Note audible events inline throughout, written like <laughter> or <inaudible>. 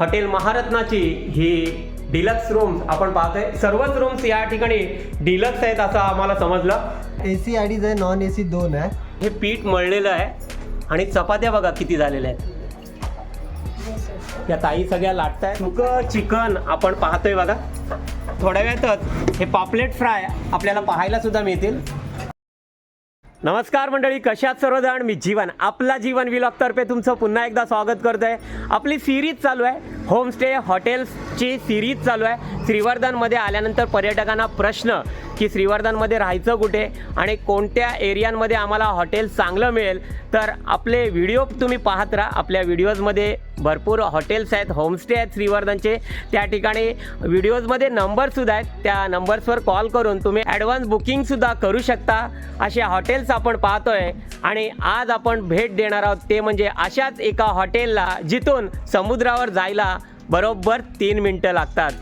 Hotel महारत्नाची ही deluxe rooms आपण पाहतोय. सर्वच रूम्स या ठिकाणी डिलक्स आहेत असं आम्हाला समजलं. ए सी अडीच आहे नॉन ए सी दोन आहे. हे पीठ मळलेलं आहे आणि चपात्या बघा किती झालेल्या आहेत. या ताई सगळ्या लाटत आहेत सुकं चिकन आपण पाहतोय बघा. थोड्या वेळातच हे पॉपलेट फ्राय आपल्याला पाहायला सुद्धा मिळतील. नमस्कार मंडळी कशात सर्वजण? मी जीवन आपला जीवन विलॉगतर्फे तुमचं पुन्हा एकदा स्वागत करतोय. आपली सिरीज चालू आहे. होमस्टे हॉटेल्स ची सिरीज चालू आहे. श्रीवर्धनमध्ये आल्यानंतर पर्यटकांना प्रश्न की श्रीवर्धनमध्ये राहायचं कुठे आणि कोणत्या एरियांमध्ये आम्हाला हॉटेल चांगलं मिळेल? तर आपले व्हिडिओ तुम्ही पाहत राहा. आपल्या व्हिडिओजमध्ये भरपूर हॉटेल्स आहेत होमस्टे आहेत श्रीवर्धनचे. त्या ठिकाणी व्हिडिओजमध्ये नंबरसुद्धा आहेत. त्या नंबर्सवर कॉल करून तुम्ही ॲडव्हान्स बुकिंगसुद्धा करू शकता. असे हॉटेल्स आपण पाहतो आहे आणि आज आपण भेट देणार आहोत. ते म्हणजे अशाच एका हॉटेलला जिथून समुद्रावर जायला बरोबर तीन मिनटं लागतात.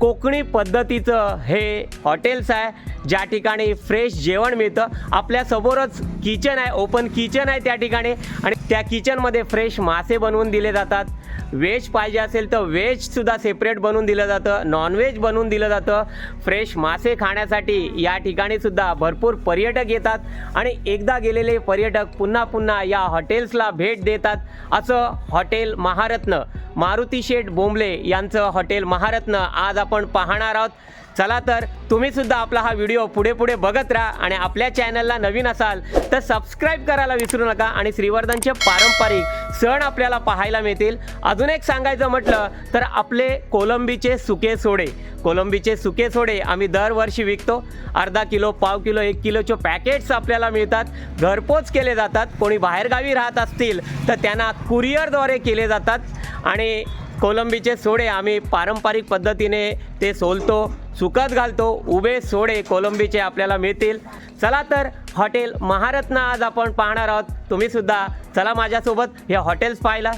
कोकणी पद्धतीचं हे हॉटेल्स आहे ज्या ठिकाणी फ्रेश जेवण मिळतं. आपल्यासमोरच किचन आहे ओपन किचन आहे त्या ठिकाणी. आणि त्या किचनमध्ये फ्रेश मासे बनवून दिले जातात. व्हेज पाहिजे असेल तर व्हेजसुद्धा सेपरेट बनवून दिलं जातं. नॉनव्हेज बनवून दिलं जातं. फ्रेश मासे खाण्यासाठी या ठिकाणी सुद्धा भरपूर पर्यटक येतात. आणि एकदा गेलेले पर्यटक पुन्हा पुन्हा या हॉटेल्सला भेट देतात. असं हॉटेल महारत्न मारुती शेठ बोंबले यांचं हॉटेल महारत्न आज आपण पाहणार आहोत. चला तर तुम्ही सुद्धा आपला हा व्हिडिओ पुढे पुढे बघत राहा आणि आपल्या चॅनलला नवीन असाल तर सबस्क्राईब करायला विसरू नका आणि श्रीवर्धनचे पारंपरिक सण आपल्याला पाहायला मिळतील. अजून एक सांगायचं म्हटलं तर आपले कोलंबीचे सुके सोडे. कोलंबीचे सुके सोडे आम्ही दरवर्षी विकतो. अर्धा किलो पाव किलो एक किलोचे पॅकेट्स आपल्याला मिळतात. घरपोच केले जातात. कोणी बाहेरगावी राहत असतील तर त्यांना कुरिअरद्वारे केले जातात. आणि कोलंबीचे सोडे आम्ही पारंपरिक पद्धतीने ते सोलतो. सुकत घालतो. उभे सोडे कोलंबीचे आपल्याला मिळतील. चला तर हॉटेल महारत्न आज आपण पाहणार आहोत. तुम्हीसुद्धा चला माझ्यासोबत हे हॉटेल्स पाहायला.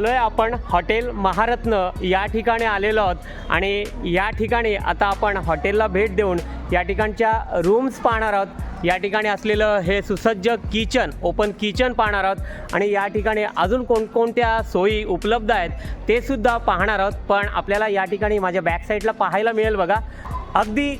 आलो आहे आपण हॉटेल महारत्न. या ठिकाणी आलेलो आहोत आणि या ठिकाणी आता आपण हॉटेलला भेट देऊन या ठिकाणच्या रूम्स पाहणार आहोत. या ठिकाणी असलेलं हे सुसज्ज किचन ओपन किचन पाहणार आहोत. आणि या ठिकाणी अजून कोणकोणत्या सोयी उपलब्ध आहेत ते सुद्धा पाहणार आहोत. पण आपल्याला या ठिकाणी माझ्या बॅक साईडला पाहायला मिळेल बघा. अगदी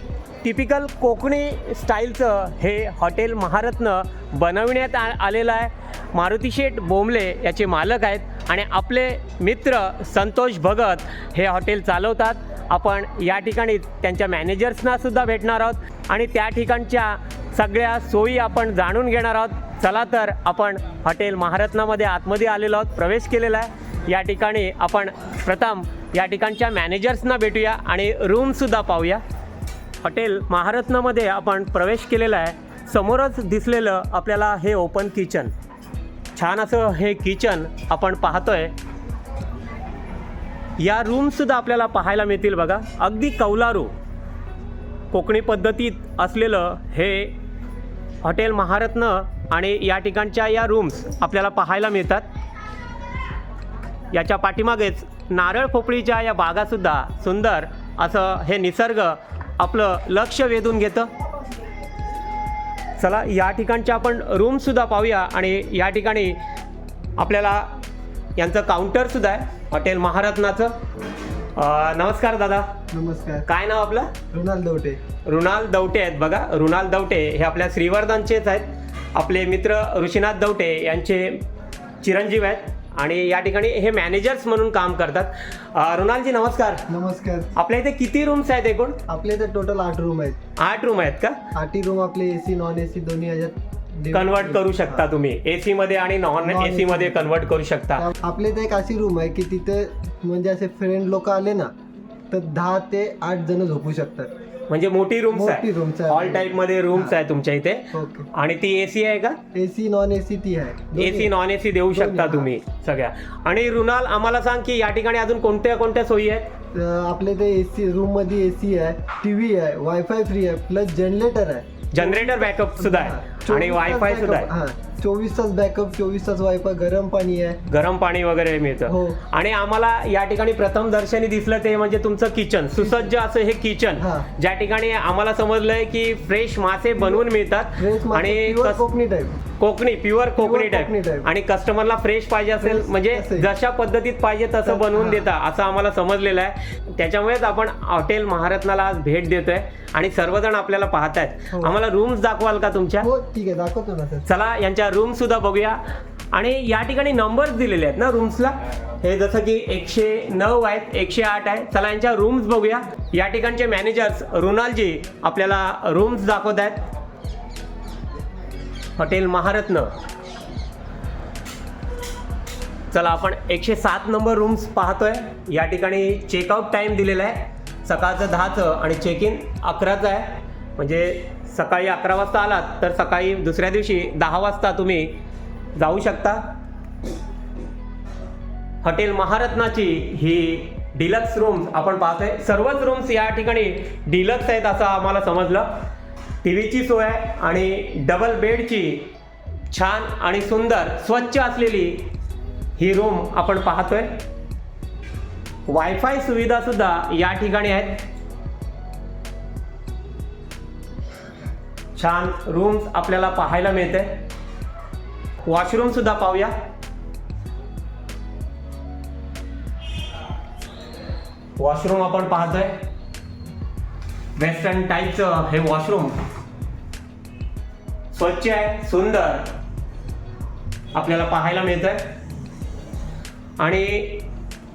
टिपिकल कोकणी स्टाईलचं हे हॉटेल महारत्न बनविण्यात आ आलेलं आहे. मारुती शेठ बोंबले याचे मालक आहेत. आणि आपले मित्र संतोष भगत हे हॉटेल चालवतात. आपण या ठिकाणी त्यांच्या मॅनेजर्सना सुद्धा भेटणार आहोत. आणि त्या ठिकाणच्या सगळ्या सोयी आपण जाणून घेणार आहोत. चला तर आपण हॉटेल महारत्नामध्ये आतमध्ये आलेलो आहोत. प्रवेश केलेला आहे. या ठिकाणी आपण प्रथम या ठिकाणच्या मॅनेजर्सना भेटूया आणि रूमसुद्धा पाहूया. हॉटेल महारत्नामध्ये आपण प्रवेश केलेला आहे. समोरच दिसलेलं आपल्याला हे ओपन किचन छान असं हे किचन आपण पाहतोय. या रूमसुद्धा आपल्याला पाहायला मिळतील बघा. अगदी कौलारू कोकणी पद्धतीत असलेलं हे हॉटेल महारत्न आणि या ठिकाणच्या या रूम्स आपल्याला पाहायला मिळतात. याच्या पाठीमागेच नारळ पोपळीच्या या बागासुद्धा सुंदर असं हे निसर्ग आपलं लक्ष वेधून घेतं. चला या ठिकाणच्या आपण रूमसुद्धा पाहूया आणि या ठिकाणी आपल्याला यांचं काउंटरसुद्धा आहे हॉटेल महारत्नाचं. नमस्कार दादा. नमस्कार. काय नाव आपलं? रुणाल दवटे रुणाल दवटे आहेत बघा रुणाल दवटे हे आपल्या श्रीवर्धनचेच आहेत. आपले मित्र ऋषीनाथ दवटे यांचे चिरंजीव आहेत. आणि या ठिकाणी हे मॅनेजर्स म्हणून काम करतात. रुणालजी नमस्कार. नमस्कार. आपल्या इथे किती रूम्स आहेत एकूण? आपले इथे टोटल आठ रूम आहेत. आठ रूम आहेत का? आठही रूम आपले एसी नॉन एसी दोन्ही ह्याच्यात divided कन्वर्ट करू शकता. तुम्ही. एसी मध्ये आणि नॉन एसी मध्ये कन्वर्ट करू शकता. आपल्या इथे एक अशी रूम आहे की तिथे म्हणजे असे फ्रेंड लोक आले ना तर दहा ते आठ जण झोपू शकतात. म्हणजे मोठी रूम्स मोठी आहे rooms आहे. हॉल टाईपमध्ये रूम्स. आहे तुमच्या इथे. ओके. आणि ती एसी आहे का? एसी नॉन एसी ती आहे. एसी नॉन एसी देऊ शकता हा. तुम्ही सगळ्या. आणि रुणाल आम्हाला सांग की या ठिकाणी अजून कोणत्या कोणत्या सोयी आहेत? आपल्या इथे एसी रूममध्ये एसी आहे टीव्ही आहे वायफाय फ्री आहे प्लस जनरेटर आहे. जनरेटर बॅकअप सुद्धा आहे. 24 आणि वायफाय सुद्धा आहे. हा. चोवीस तास बॅकअप चोवीस तास वायफाय गरम पाणी आहे गरम पाणी वगैरे मिळतं हो. आणि आम्हाला या ठिकाणी प्रथम दर्शनी दिसलं ते म्हणजे तुमचं किचन सुसज्ज असं हे किचन हा. ज्या ठिकाणी आम्हाला समजलंय की फ्रेश मासे बनवून मिळतात आणि कस- Kokani type Kokani pure Kokani Kokani type type. आणि कस्टमरला फ्रेश पाहिजे असेल Fresh म्हणजे असेल. जशा पद्धतीत पाहिजे तसं बनवून हा. देता असं आम्हाला समजलेलं आहे त्याच्यामुळेच आपण हॉटेल महारत्नाला आज भेट देतोय आणि सर्वजण आपल्याला पाहतायत हो. आम्हाला रूम्स दाखवाल का तुमच्या हो ठीक आहे दाखवतो ना सर चला यांच्या रूम सुद्धा बघूया. आणि या ठिकाणी नंबर्स दिलेले आहेत ना रूम्सला हे जसं की एकशे नऊ आहेत एकशे आठ आहे. चला यांच्या रूम्स बघूया. या ठिकाणचे मॅनेजर्स रुणालजी आपल्याला रूम्स दाखवत आहेत. हॉटेल महारत्न. चला आपण एकशे सात नंबर रूम्स पाहतोय. या ठिकाणी चेकआउट टाईम दिलेला आहे. सकाळचं दहाचं आणि चेक इन अकराचं आहे. म्हणजे सकाळी अकरा वाजता आलात तर सकाळी दुसऱ्या दिवशी दहा वाजता तुम्ही जाऊ शकता. हॉटेल महारत्नाची ही डिलक्स रूम्स आपण पाहतोय. सर्वच रूम्स या ठिकाणी डिलक्स आहेत असं आम्हाला समजलं. टी व्हीची सोय आहे आणि डबल बेडची छान आणि सुंदर स्वच्छ असलेली ही रूम आपण पाहतोय. वायफाय सुविधासुद्धा या ठिकाणी आहेत. छान रूम्स आपल्याला पाहायला मिळते. वॉशरूम सुद्धा पाहूया. वॉशरूम आपण पाहतोय. वेस्टर्न टाईपचं हे वॉशरूम स्वच्छ आहे सुंदर. आपल्याला पाहायला मिळतंय. आणि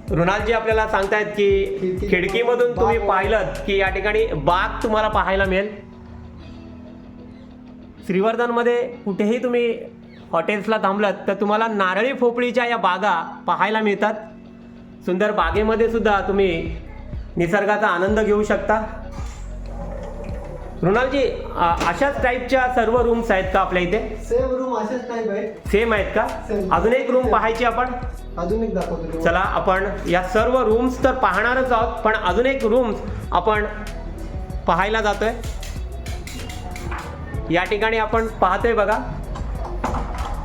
रुणालजी आपल्याला सांगतायत की खिडकी- खिडकीमधून तुम्ही पाहिलं की या ठिकाणी बाग तुम्हाला पाहायला मिळेल. श्रीवर्धनमध्ये कुठेही तुम्ही हॉटेल्सला थांबलात तर तुम्हाला नारळी फोपळीच्या या बागा पाहायला मिळतात. सुंदर बागेमध्ये सुद्धा तुम्ही निसर्गाचा आनंद घेऊ शकता. रुणालजी अ- अशाच टाईपच्या सर्व रूम्स आहेत का आपल्या इथे? सेम रूम असेच टाईप आहे सेम आहेत का. अजून एक रूम पाहायची आपण? अजून एक दाखवतो. चला आपण या सर्व रूम्स तर पाहणारच आहोत पण अजून एक रूम्स आपण पाहायला जातोय. या ठिकाणी आपण पाहतोय बघा.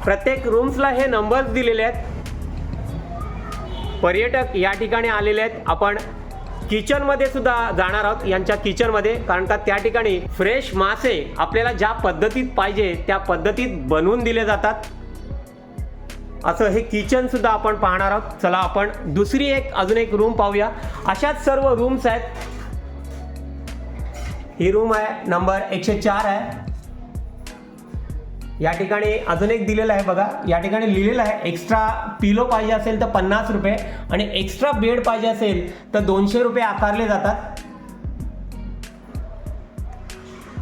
प्रत्येक रूम्सला हे नंबर्स दिलेले आहेत. पर्यटक या ठिकाणी आलेले आहेत. आपण किचनमध्ये सुद्धा जाणार आहोत यांच्या किचनमध्ये कारण का त्या ठिकाणी फ्रेश मासे आपल्याला ज्या पद्धतीत पाहिजे त्या पद्धतीत बनवून दिले जातात. असं हे किचन सुद्धा आपण पाहणार आहोत. चला आपण दुसरी एक अजून एक रूम पाहूया. अशाच सर्व रूम्स आहेत. ही रूम आहे नंबर एकशे चार आहे. या ठिकाणी अजून एक दिलेलं आहे बघा. या ठिकाणी लिहिलेलं आहे एक्स्ट्रा पिलो पाहिजे असेल तर पन्नास रुपये आणि एक्स्ट्रा बेड पाहिजे असेल तर दोनशे रुपये आकारले जातात.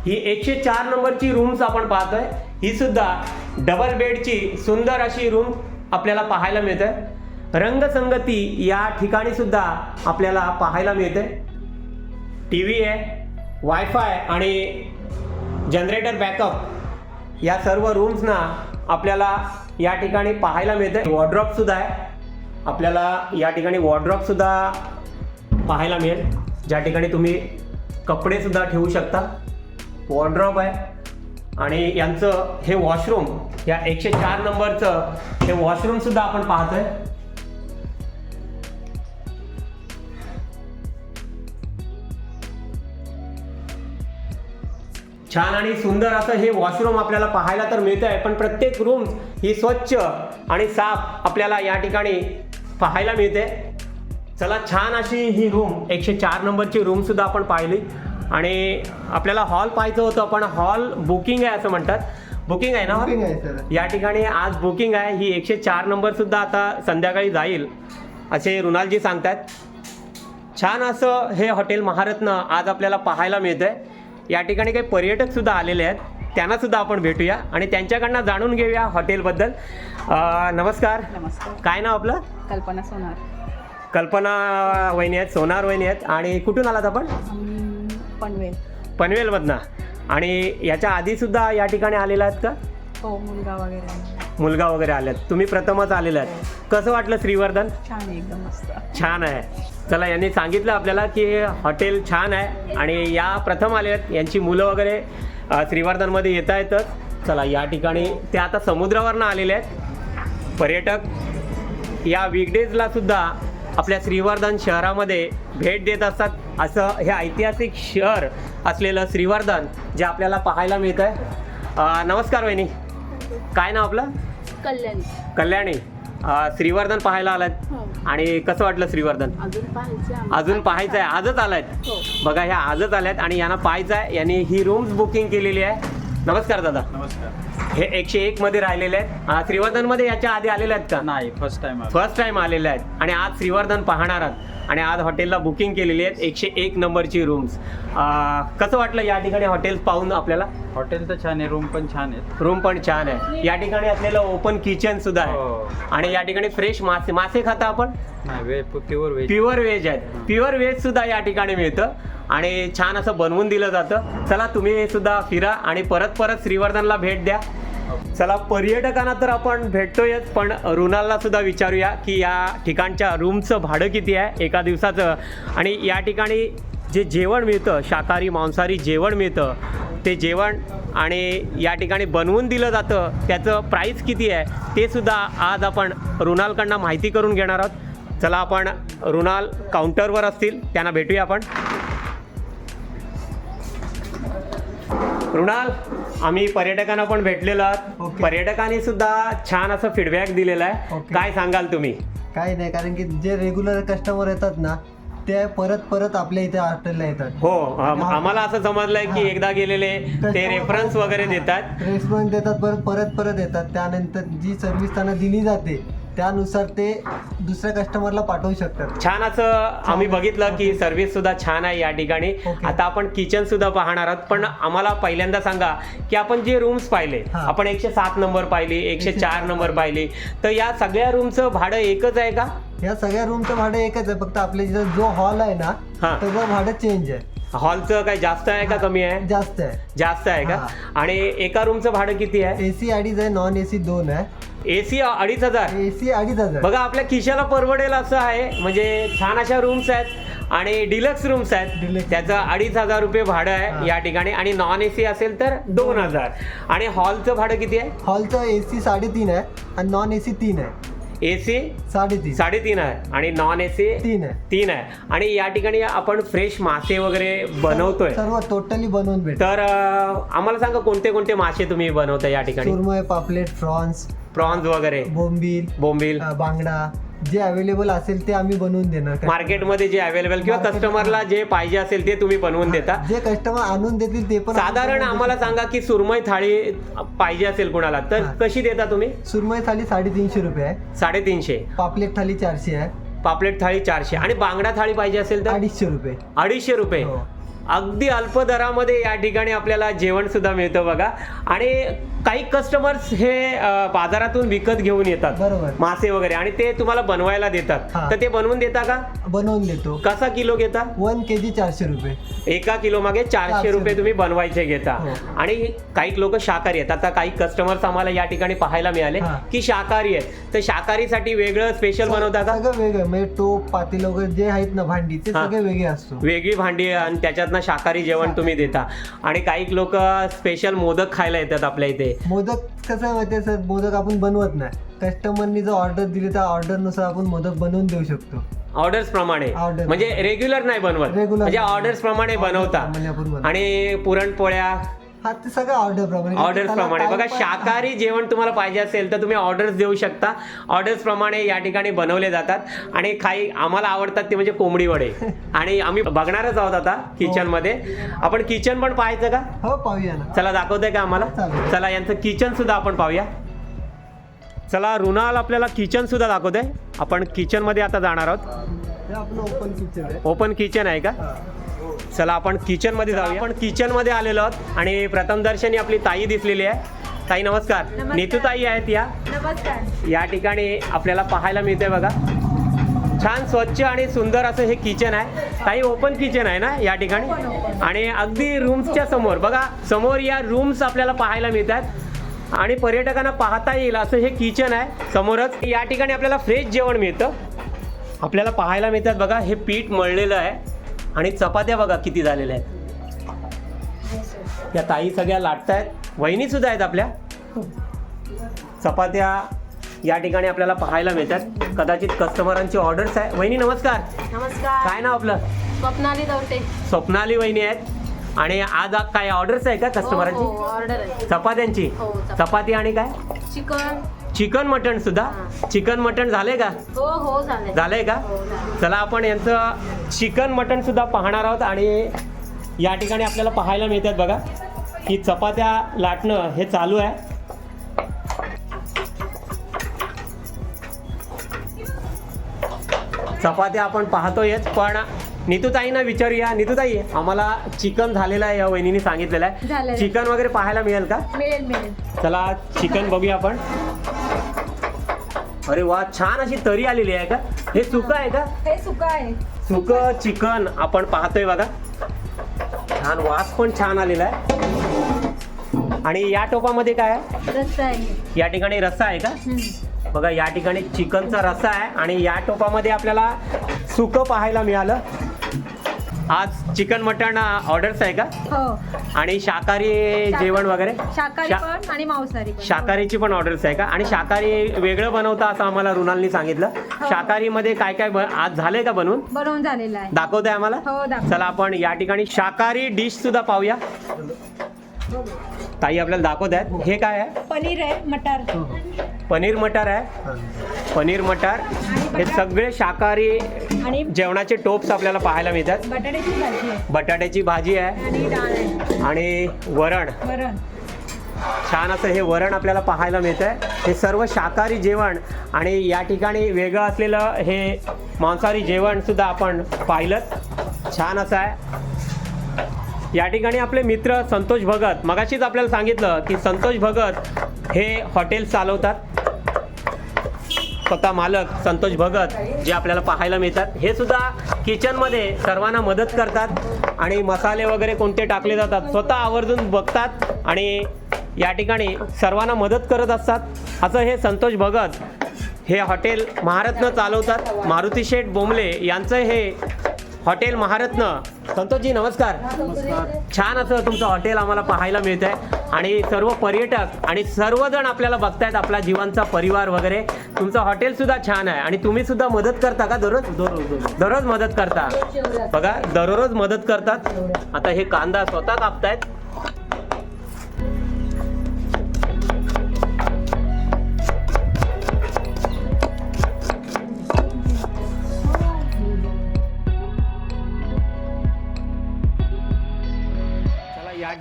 ही एकशे चार नंबरची रूम्स आपण पाहतोय. ही सुद्धा डबल बेडची सुंदर अशी रूम आपल्याला पाहायला मिळते रंगसंगती या ठिकाणी सुद्धा आपल्याला पाहायला मिळते टी व्ही आहे वायफाय आणि जनरेटर बॅकअप या सर्व रूम्सना आपल्याला या ठिकाणी पाहायला मिळते वॉर्ड्रॉपसुद्धा आहे. आपल्याला या ठिकाणी वॉर्ड्रॉपसुद्धा पाहायला मिळेल. ज्या ठिकाणी तुम्ही कपडेसुद्धा ठेवू शकता. वॉर्ड्रॉप आहे. आणि यांचं हे वॉशरूम या एकशे चार नंबरचं हे वॉशरूमसुद्धा आपण पाहतोय. छान आणि सुंदर असं हे वॉशरूम आपल्याला पाहायला तर मिळतं आहे पण प्रत्येक रूम ही स्वच्छ आणि साफ आपल्याला या ठिकाणी पाहायला मिळते. चला छान अशी ही रूम एकशे चार नंबरची रूम सुद्धा आपण पाहिली. आणि आपल्याला हॉल पाहायचं होतं पण हॉल बुकिंग आहे असं म्हणतात. बुकिंग आहे ना आहे या ठिकाणी आज बुकिंग आहे. ही एकशे चार नंबर सुद्धा आता संध्याकाळी जाईल असे रुणालजी सांगतात छान असं हे हॉटेल महारत्न आज आपल्याला पाहायला मिळतंय. या ठिकाणी काही पर्यटक सुद्धा आलेले आहेत. त्यांना सुद्धा आपण भेटूया आणि त्यांच्याकडनं जाणून घेऊया हॉटेलबद्दल. नमस्कार. नमस्कार. काय नाव आपलं? कल्पना सोनार. कल्पना वहिनी आहेत सोनार वहिनी आहेत. आणि कुठून आलात आपण? पनवेल. पनवेलमधनं. आणि याच्या आधी सुद्धा या ठिकाणी आलेला आहेत का? हो मुलगा वगैरे. मुलगा वगैरे आलेत. तुम्ही प्रथमच आलेले आहेत. कसं वाटलं श्रीवर्धन? छान एकदम मस्त. छान आहे. चला यांनी सांगितलं आपल्याला की हॉटेल छान आहे आणि या प्रथम आले आहेत यांची मुलं वगैरे श्रीवर्धनमध्ये येत आहेतच. चला या ठिकाणी ते आता समुद्रावरनं आलेले आहेत. पर्यटक या वीकडेजला सुद्धा आपल्या श्रीवर्धन शहरामध्ये भेट देत असतात. असं हे ऐतिहासिक शहर असलेलं श्रीवर्धन जे आपल्याला पाहायला मिळतं आहे नमस्कार वहिनी. काय नाव आपलं? कल्याण. कल्याणी. अ, श्रीवर्धन पाहायला आलात? हो. आणि कसं वाटलं श्रीवर्धन? अजून पाहायचं अजून पाहायचं आहे आजच आलायत हो. बघा ह्या आजच आल्यात आणि यांना पाहायचं आहे. यांनी ही रूम्स बुकिंग केलेली आहे. नमस्कार दादा. नमस्कार. हे एकशे एक मध्ये राहिलेले आहेत. अ, श्रीवर्धनमध्ये याच्या आधी आलेले आहेत का? नाही फर्स्ट टाइम फर्स्ट टाइम आलेले आहेत. आणि आज श्रीवर्धन पाहणार आहात. आणि आज हॉटेलला बुकिंग केलेली आहेत एकशे एक नंबरची रूम्स कसं वाटलं या ठिकाणी हॉटेल पाहून आपल्याला? हॉटेल तर छान आहे रूम पण छान आहेत. रूम पण छान आहे. या ठिकाणी असलेलं ओपन किचन सुद्धा आहे. हो. आणि या ठिकाणी फ्रेश मासे मासे खाता आपण? प्युअर व्हेज प्युअर व्हेज आहेत. प्युअर व्हेज सुद्धा या ठिकाणी मिळतं. आणि छान असं बनवून दिलं जातं. चला तुम्ही सुद्धा फिरा आणि परत परत श्रीवर्धनला भेट द्या. चला पर्यटकांना तर आपण भेटतोयच पण रुणालला सुद्धा विचारूया की या ठिकाणच्या रूमचं भाडं किती आहे एका दिवसाचं? आणि या ठिकाणी जे जेवण मिळतं शाकाहारी मांसाहारी जेवण मिळतं ते जेवण आणि या ठिकाणी बनवून दिलं जातं त्याचं प्राईस किती आहे ते सुद्धा आज आपण रुणालकडनं माहिती करून घेणार आहोत. चला आपण रुणाल काउंटरवर असतील त्यांना भेटूया आपण. रुणाल आम्ही पर्यटकांना पण भेटलेलो आहोत. पर्यटकांनी सुद्धा छान असं फीडबॅक दिलेला आहे. काय सांगाल तुम्ही? काही नाही कारण की जे रेग्युलर कस्टमर येतात ना ते परत परत आपल्या इथे हॉटेलला येतात. हो आम- आम्हाला असं समजलंय की. एकदा गेलेले ते रेफरन्स वगैरे देतात. रेस्टॉरंट देतात परत परत परत येतात. त्यानंतर जी सर्व्हिस त्यांना दिली जाते त्यानुसार ते दुसऱ्या कस्टमरला पाठवू शकतात. छान असं आम्ही बघितलं की सर्व्हिस सुद्धा छान आहे या ठिकाणी. आता आपण किचन सुद्धा पाहणार आहोत. पण आम्हाला पहिल्यांदा सांगा की आपण जे रूम्स पाहिले हा. आपण एकशे सात नंबर पाहिली एकशे चार नंबर पाहिली. तर या सगळ्या रूमचं भाडं एकच आहे का? या सगळ्या रूमचं भाडं एकच आहे. फक्त आपल्या जिथं जो हॉल आहे ना हा. त्याचं भाडं चेंज आहे. हॉलचं काही जास्त आहे का कमी आहे? जास्त आहे. जास्त आहे का? हा. आणि एका रूमचं भाडं किती आहे? एसी अडीच आहे नॉन एसी दोन आहे. एसी अडीच हजार. एसी अडीच हजार. बघा आपल्या खिशाला परवडेल असं आहे. म्हणजे छान अशा रूम्स आहेत आणि डिलक्स रूम्स आहेत. Deluxe. त्याचं अडीच हजार रुपये भाडं आहे. या ठिकाणी. आणि नॉन एसी असेल तर दोन हजार. आणि हॉलचं भाडं किती आहे? हॉलचं एसी साडेतीन आहे आणि नॉन एसी तीन आहे. एसी साडेतीन. साडेतीन आहे. आणि नॉन एसी तीन आहे. तीन आहे. आणि या ठिकाणी आपण फ्रेश मासे वगैरे बनवतोय. सर्व टोटली बनवून भेट तर अं, आम्हाला सांगा कोणते कोणते मासे तुम्ही बनवताय या ठिकाणी? सुरमय पापलेट फ्रॉन्स प्रॉन्स वगैरे. बोंबील बोंबील. बांगडा जे अवेलेबल असेल ते आम्ही बनवून देणार. मार्केटमध्ये जे अवेलेबल किंवा कस्टमरला जे पाहिजे असेल ते तुम्ही बनवून देता. जे कस्टमर आणून देतील ते पण साधारण आम्हाला. सांगा की सुरमई थाळी पाहिजे असेल कुणाला तर हा. कशी देता तुम्ही? सुरमई थाली साडेतीनशे रुपये आहे. साडेतीनशे. पापलेट थाली चारशे आहे. पापलेट थाळी चारशे. आणि बांगडा थाळी पाहिजे असेल तर? अडीचशे रुपये. अडीचशे रुपये. हो. अगदी अल्प दरामध्ये या ठिकाणी आपल्याला जेवण सुद्धा मिळतं बघा. आणि काही कस्टमर्स हे बाजारातून विकत घेऊन येतात. बरोबर. मासे वगैरे. आणि ते तुम्हाला बनवायला देतात. हा. तर ते बनवून देता का? बनवून देतो. कसा किलो घेता? वन के जी चारशे रुपये. एका किलो मागे चारशे चारशे रुपये रुपये. तुम्ही बनवायचे घेता. हो. आणि काही लोक शाकाहारी आहेत. आता काही कस्टमर्स आम्हाला या ठिकाणी पाहायला मिळाले हा. की शाकाहारी आहेत. तर शाकाहारीसाठी वेगळं स्पेशल बनवता का? सगळं वेगळं. म्हणजे टोप पातेल वगैरे जे आहेत ना भांडी ते हा. सगळे वेगळे असतो. वेगळी भांडी आणि त्याच्यातनं शाकाहारी जेवण तुम्ही देता. आणि काही लोक स्पेशल मोदक खायला येतात आपल्या इथे. मोदक कसं माहितीये सर? मोदक आपण बनवत नाही. कस्टमरनी जर ऑर्डर दिली त्या ऑर्डरनुसार आपण मोदक बनवून देऊ शकतो. ऑर्डर्स प्रमाणे. म्हणजे रेग्युलर नाही बनवत. म्हणजे. ऑर्डर्स प्रमाणे बनवतो. आणि पुरणपोळ्या हा ते सगळं ऑर्डर प्रमाणे. ऑर्डर्स प्रमाणे. बघा शाकाहारी जेवण तुम्हाला पाहिजे असेल तर तुम्ही ऑर्डर्स देऊ शकता. ऑर्डर्स प्रमाणे या ठिकाणी बनवले जातात. आणि काही आम्हाला आवडतात ते म्हणजे कोंबडी वडे. <laughs> आणि आम्ही बघणारच आहोत आता किचनमध्ये. आपण किचन पण पाहायचं का? हो पाहूया ना. चला दाखवतंय का आम्हाला? चालेल. चला यांचं किचन सुद्धा आपण पाहूया. चला रुणाल आपल्याला किचन सुद्धा दाखवतंय. आपण किचनमध्ये आता जाणार आहोत. हे आपलं ओपन किचन आहे. ओपन किचन आहे का? हा. चला आपण किचनमध्ये जाऊया. आपण किचनमध्ये आलेलो आहोत आणि प्रथम दर्शनी आपली ताई दिसलेली आहे. ताई नमस्कार. नमस्कार. नीतू ताई आहेत या. नमस्कार. या ठिकाणी आपल्याला पाहायला मिळते बघा. छान स्वच्छ आणि सुंदर असं हे किचन आहे. काही ओपन किचन आहे ना या ठिकाणी? आणि अगदी रूम्सच्या समोर. बघा समोर या रूम्स आपल्याला पाहायला मिळतात. आणि पर्यटकांना पाहता येईल असं हे किचन आहे. समोरच या ठिकाणी आपल्याला फ्रेश जेवण मिळतं. आपल्याला पाहायला मिळतात बघा हे पीठ मळलेलं आहे. आणि चपात्या बघा किती झालेल्या आहेत. या ताई सगळ्या लाटत आहेत वहिनी सुद्धा आहेत आपल्या. चपात्या या ठिकाणी आपल्याला पाहायला मिळतात. कदाचित कस्टमरांची ऑर्डर्स आहे. वहिनी नमस्कार. नमस्कार. काय नाव आपलं? स्वप्नाली दवटे स्वप्नाली वहिनी आहेत. आणि आज काय ऑर्डर्स आहे का कस्टमरांची ऑर्डर आहे. चपात्यांची? हो, चपाती. आणि काय? चिकन. चिकन मटण सुद्धा? हा. चिकन मटण झाले का? हो हो झालंय. झालंय का? हो, झालंय. चला आपण यांचं चिकन मटण सुद्धा पाहणार आहोत आणि या ठिकाणी आपल्याला पाहायला मिळतात बघा. की चपात्या लाटणं हे चालू आहे. चपात्या आपण पाहतोयच पण नितूताईंना विचारूया. नितूताई आम्हाला चिकन झालेलं आहे या वहिनीने सांगितलेलं आहे. चिकन वगैरे पाहायला मिळेल का? मिळेल मिळेल. चला चिकन बघूया आपण. अरे वा छान अशी तरी आलेली आहे का? हे सुकं आहे का? हे सुका आहे. सुक चिकन आपण पाहतोय बघा. छान वास पण छान आलेला आहे. आणि या टोपामध्ये काय आहे? या ठिकाणी रस्सा आहे का. बघा या ठिकाणी चिकनचा रस्सा आहे आणि या टोपामध्ये आपल्याला सुकं पाहायला मिळालं. आज चिकन मटण ऑर्डर्स आहे का? हो. आणि शाकाहारी जेवण वगैरे? शाकाहारी शा- पण आणि मांसाहारी पण. शाकाहारीची पण ऑर्डर्स आहे का? आणि शाकाहारी वेगळं बनवता असं आम्हाला रुणालनी सांगितलं. शाकाहारीमध्ये काय काय ब- आज झालंय का बनवून? बनवून झालेला आहे. दाखवताय आम्हाला? हो दाखव. चला आपण या ठिकाणी शाकाहारी डिश सुद्धा पाहूया. ताई आपल्याला दाखवत आहेत. हे काय आहे? पनीर आहे मटार. हो, हो. पनीर मटार आहे. हा. पनीर मटार. हे सगळे शाकाहारी आणि जेवणाचे टोप्स आपल्याला पाहायला मिळतात. बटाट्याची भाजी आहे. बटाट्याची भाजी आहे. आणि डाळ आहे. आणि वरण. वरण. छान असं हे वरण आपल्याला पाहायला मिळतं आहे हे सर्व शाकाहारी जेवण आणि या ठिकाणी वेगळं असलेलं हे मांसाहारी जेवण सुद्धा आपण पाहिलं छान असं आहे. या ठिकाणी आपले मित्र संतोष भगत मगाशीच आपल्याला सांगितलं की संतोष भगत हे हॉटेल चालवतात. स्वतः मालक संतोष भगत जे आपल्याला पाहायला मिळतात. हे सुद्धा किचनमध्ये सर्वांना मदत करतात आणि मसाले वगैरे कोणते टाकले जातात स्वतः आवर्जून बघतात आणि या ठिकाणी सर्वांना मदत करत असतात. असं हे संतोष भगत हे हॉटेल महारत्न चालवतात. मारुती शेठ बोंबले यांचं हे हॉटेल महारत्न. संतोषजी नमस्कार. छान असं तुमचं हॉटेल आम्हाला पाहायला मिळत आहे आणि सर्व पर्यटक आणि सर्वजण आपल्याला बघतायत आपला जीवांचा परिवार वगैरे. तुमचं हॉटेल सुद्धा छान आहे. आणि तुम्ही सुद्धा मदत करता का दररोज? दररोज मदत करता. बघा दररोज मदत करतात. आता हे कांदा स्वतः कापतायत.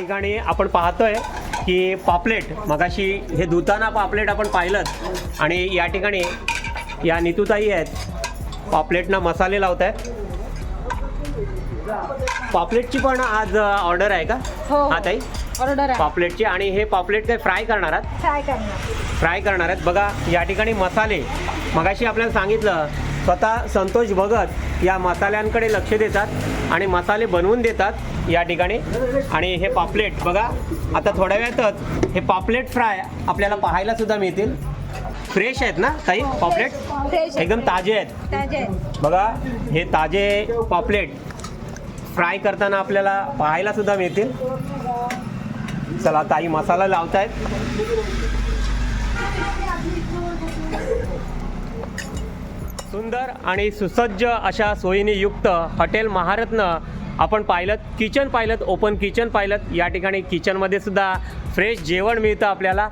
ठिकाणी आपण पाहतोय की पापलेट मगाशी हे धुताना पापलेट आपण पाहिलं आणि या ठिकाणी या नितुताई आहेत. पापलेटना मसाले लावत आहेत. पॉपलेटची पण आज ऑर्डर आहे का? हो हा. ताई? ऑर्डर आहे. पॉपलेटची आणि हे पॉपलेट काय फ्राय करणार आहात? काय करणार. फ्राय करणार आहेत. बघा या ठिकाणी मसाले. मगाशी आपल्याला सांगितलं स्वतः संतोष भगत या मसाल्यांकडे लक्ष देतात आणि मसाले बनवून देतात या ठिकाणी. आणि हे पापलेट बघा आता थोड्या वेळातच हे पापलेट फ्राय आपल्याला पाहायला सुद्धा मिळतील. फ्रेश आहेत ना ताई पापलेट? एकदम ताजे आहेत. ताजे बघा हे ताजे पापलेट फ्राय करताना आपल्याला पाहायला सुद्धा मिळतील. चला ताई मसाला लावतायत. सुंदर आणि सुसज्ज अशा सोयीने युक्त हॉटेल महारत्न आपण पाहिलं किचन पाहिलं ओपन किचन पाहिलं या ठिकाणी किचनमध्ये सुद्धा फ्रेश जेवण मिळतं आपल्याला.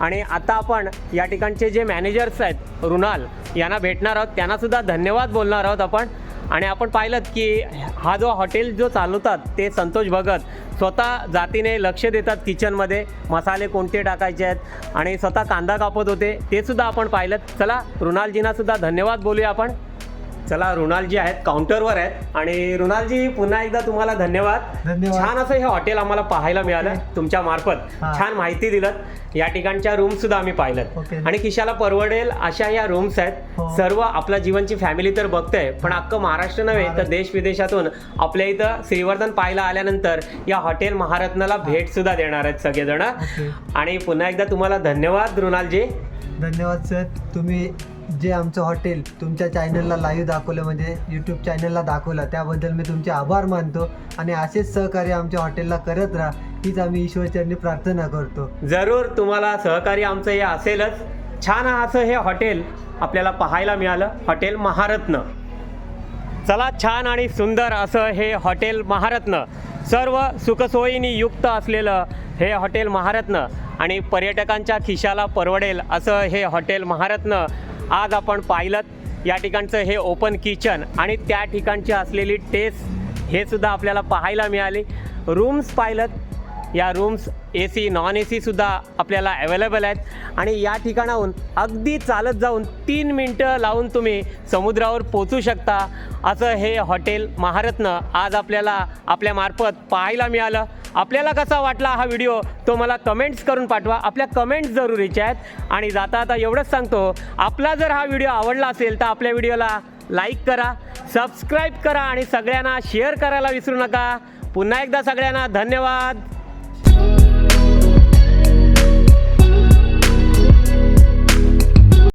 आणि आता आपण या ठिकाणचे जे मॅनेजर्स आहेत रुणाल यांना भेटणार आहोत. त्यांनासुद्धा धन्यवाद बोलणार आहोत आपण. आणि आपण पाहिलं की हा जो हॉटेल जो चालवतात ते संतोष भगत स्वतः जातीने लक्ष देतात किचनमध्ये. मसाले कोणते टाकायचे आहेत? आणि स्वतः कांदा कापत होते. ते सुद्धा आपण पाहिलं चला रुणालजींना सुद्धा धन्यवाद बोलूया आपण. चला रुणालजी आहेत काउंटरवर आहेत आणि रुणालजी पुन्हा एकदा तुम्हाला धन्यवाद धन्यवाद. छान असं हे हॉटेल आम्हाला पाहायला मिळालं तुमच्या मार्फत हा. छान माहिती दिलं या ठिकाणच्या रूम सुद्धा आम्ही पाहिलं. आणि खिशाला परवडेल अशा या रूम्स आहेत हो. सर्व आपल्या जीवनची फॅमिली तर बघते पण अख्खं महाराष्ट्र नव्हे तर. देश विदेशातून आपल्या इथं श्रीवर्धन पाहायला आल्यानंतर या हॉटेल महारत्नाला भेट सुद्धा देणार आहेत सगळेजण ओके. आणि पुन्हा एकदा तुम्हाला धन्यवाद रुणालजी धन्यवाद सर तुम्ही जे आमचं हॉटेल तुमच्या चॅनलला लाईव्ह दाखवलं म्हणजे यूट्यूब चॅनलला दाखवलं त्याबद्दल मी तुमचे आभार मानतो आणि असेच सहकार्य आमच्या हॉटेलला करत राहा हीच आम्ही ईश्वरचरणी प्रार्थना करतो. जरूर तुम्हाला सहकार्य आमचं हे असेलच. छान असं हे हॉटेल आपल्याला पाहायला मिळालं हॉटेल महारत्न. चला छान आणि सुंदर असं हे हॉटेल महारत्न. सर्व सुखसोयीनी युक्त असलेलं हे हॉटेल महारत्न आणि पर्यटकांच्या खिशाला परवडेल असं हे हॉटेल महारत्न आज आपण पाहिलं या ठिकाणचं हे ओपन किचन आणि त्या ठिकाणची असलेली टेस्ट हे सुद्धा आपल्याला पाहायला मिळाली. रूम्स पाहिलं या rooms A C non A सीसुद्धा आपल्याला अवेलेबल आहेत. आणि या ठिकाणाहून अगदी चालत जाऊन तीन मिनटं लावून तुम्ही समुद्रावर पोचू शकता. असं हे हॉटेल महारत्न आज आपल्याला आपल्यामार्फत पाहायला मिळालं. आपल्याला कसा वाटला हा व्हिडिओ तो मला कमेंट्स करून पाठवा. आपल्या कमेंट्स जरुरीच्या आहेत. आणि जाता आता एवढंच सांगतो आपला जर हा व्हिडिओ आवडला असेल तर आपल्या व्हिडिओला लाईक करा सबस्क्राईब करा आणि सगळ्यांना शेअर करायला विसरू नका. पुन्हा एकदा सगळ्यांना धन्यवाद.